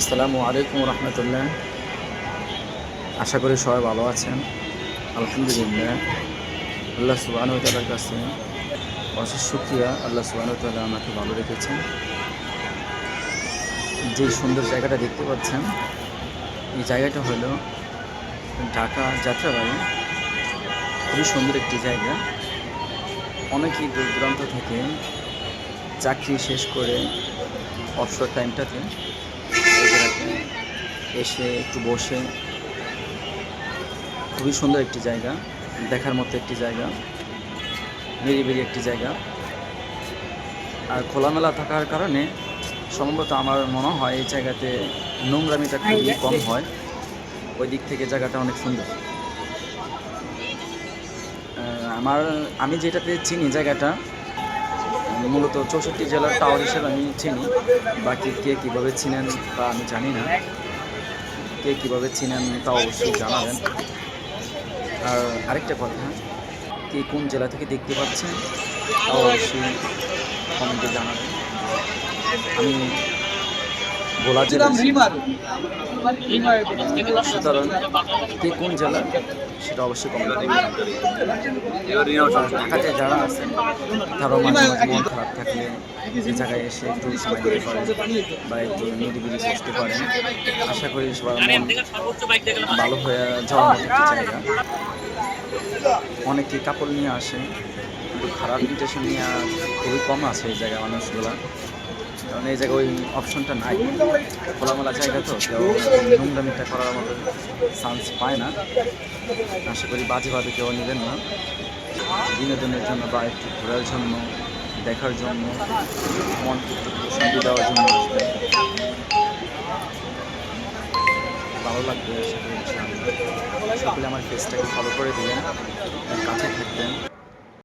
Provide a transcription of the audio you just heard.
আসসালামু আলাইকুম রহমতুল্লাহ। আশা করি সবাই ভালো আছেন। আলহামদুলিল্লাহ। আল্লাহ সুবাহ তালার কাছে অশেষ শুক্রিয়া। আল্লাহ সুবাহ তালা আমাকে ভালো রেখেছেন। যে সুন্দর জায়গাটা দেখতে পাচ্ছেন, এই জায়গাটা হলো ঢাকা যাত্রাবাড়ি। খুবই সুন্দর একটি জায়গা। অনেকেই দূর দূরান্ত থেকে চাকরি শেষ করে অবসর টাইমটাতে এসে একটু বসে। খুবই সুন্দর একটি জায়গা দেখার মতো একটি জায়গা নিরিবিলি একটি জায়গা। আর খোলামেলা থাকার কারণে সম্ভবত আমার মনে হয় এই জায়গাতে নোংরামিটা খুবই কম হয়। ওই দিক থেকে জায়গাটা অনেক সুন্দর। আমার আমি যেটাতে চিনি জায়গাটা মূলত চৌষট্টি জেলার টাওয়ার হিসেবে আমি চিনি। বাকি কে কীভাবে চিনেন তা আমি জানি না। কে কীভাবে চিনেন তা অবশ্যই জানাবেন। আর আরেকটা কথা, কে কোন জেলা থেকে দেখতে পাচ্ছেন তাও অবশ্যই কমেন্টে জানাবেন। আমি ভোলা জেলা সুতরাং কে কোন জেলা? সেটা অবশ্যই কমেন্টে ঢাকাতে যারা আছেন তারাও মাঝে মাঝে মন খারাপ থাকলে যে জায়গায় এসে একটু সময় দিতে পারেন বা একটু নিরিবিলি বসতে পারেন আশা করি সবার মন ভালো হয়ে যাওয়ার মতো একটি জায়গা। অনেকে কাপড় নিয়ে আসে কিন্তু খারাপ ইন্টেনশন নিয়ে খুবই কম আছে এই জায়গায় মানুষগুলা। কারণ এই জায়গায় ওই অপশনটা নাই। খোলামেলা জায়গা তো কেউ নোংরামিটা করার মতো চান্স পায় না। আশা করি বাজে বাজে কেউ নেবেন না। বিনোদনের জন্য বা একটু ঘোরার জন্য, দেখার জন্য মনকে একটু দেওয়ার জন্য ভালো লাগবে, আশা করি সকলে আমার পেজটাকে ফলো করে দিলেন কাছে থাকবেন।